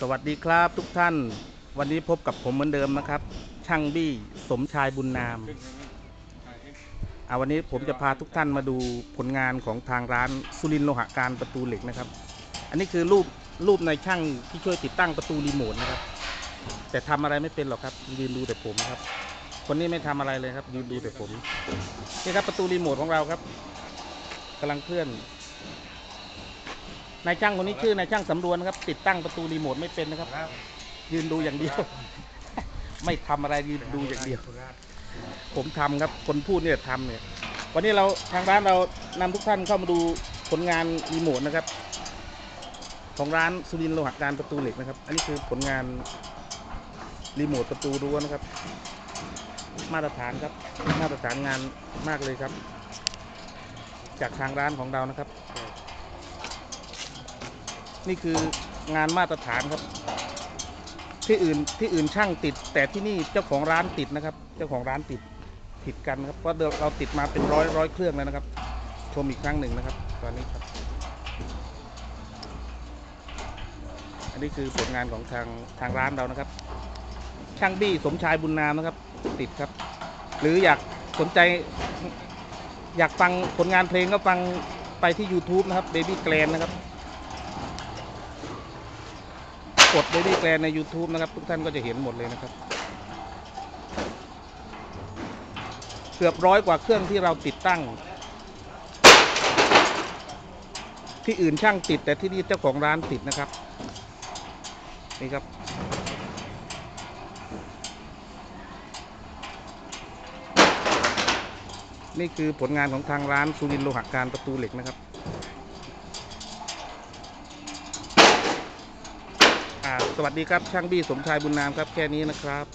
สวัสดีครับทุกท่าน วันนี้พบกับผมเหมือนเดิมนะครับ ช่างบี้สมชายบุญนามอาวันนี้ผมจะพาทุกท่านมาดูผลงานของทางร้านสุรินโลหะการประตูเหล็กนะครับ อันนี้คือรูปรูปในช่างที่ช่วยติดตั้งประตูรีโมทนะครับ แต่ทำอะไรไม่เป็นหรอกครับยืนดูแต่ผมครับ คนนี้ไม่ทำอะไรเลยครับยืนดูแต่ผมนี่ครับประตูรีโมทของเราครับกำลังเคลื่อน นายช่างคนนี้ชื่อนายช่างสำรวนนะครับ ติดตั้งประตูรีโมทไม่เป็นนะครับ ยืนดูอย่างเดียว ไม่ทำอะไรยืนดูอย่างเดียว ผมทำครับ คนพูดเนี่ยทำเนี่ย วันนี้เราทางร้านเรานำทุกท่านเข้ามาดูผลงานรีโมทนะครับ ของร้านสุรินทร์โลหะการประตูเหล็กนะครับ อันนี้คือผลงานรีโมทประตูรั้วนะครับ มาตรฐานครับ มาตรฐานงานมากเลยครับ จากทางร้านของเรานะครับ นี่คืองานมาตรฐานครับ ที่อื่นที่อื่นช่างติด แต่ที่นี่เจ้าของร้านติดนะครับ เจ้าของร้านติดผิดกันครับเพราะเราติดมาเป็นร้อยร้อยเครื่องแล้วนะครับ ชมอีกครั้งหนึ่งนะครับ ตอนนี้ครับ อันนี้คือผลงานของทางทางร้านเรานะครับ ช่างบี้สมชายบุญนามนะครับ ติดครับ หรืออยากสนใจอยากฟังผลงานเพลงก็ฟังไปที่ YouTube นะครับ Baby g l a n นะครับ กด Baby g l a n ใน YouTube นะครับ ทุกท่านก็จะเห็นหมดเลยนะครับ เกือบร้อยกว่าเครื่องที่เราติดตั้ง ที่อื่นช่างติดแต่ที่นี่เจ้าของร้านติดนะครับ นี่ครับนี่คือผลงานของทางร้านสุรินโลหะการประตูเหล็กนะครับ วัสดีครับช่างบี้สมชายบุญนามครับแค่นี้นะครับ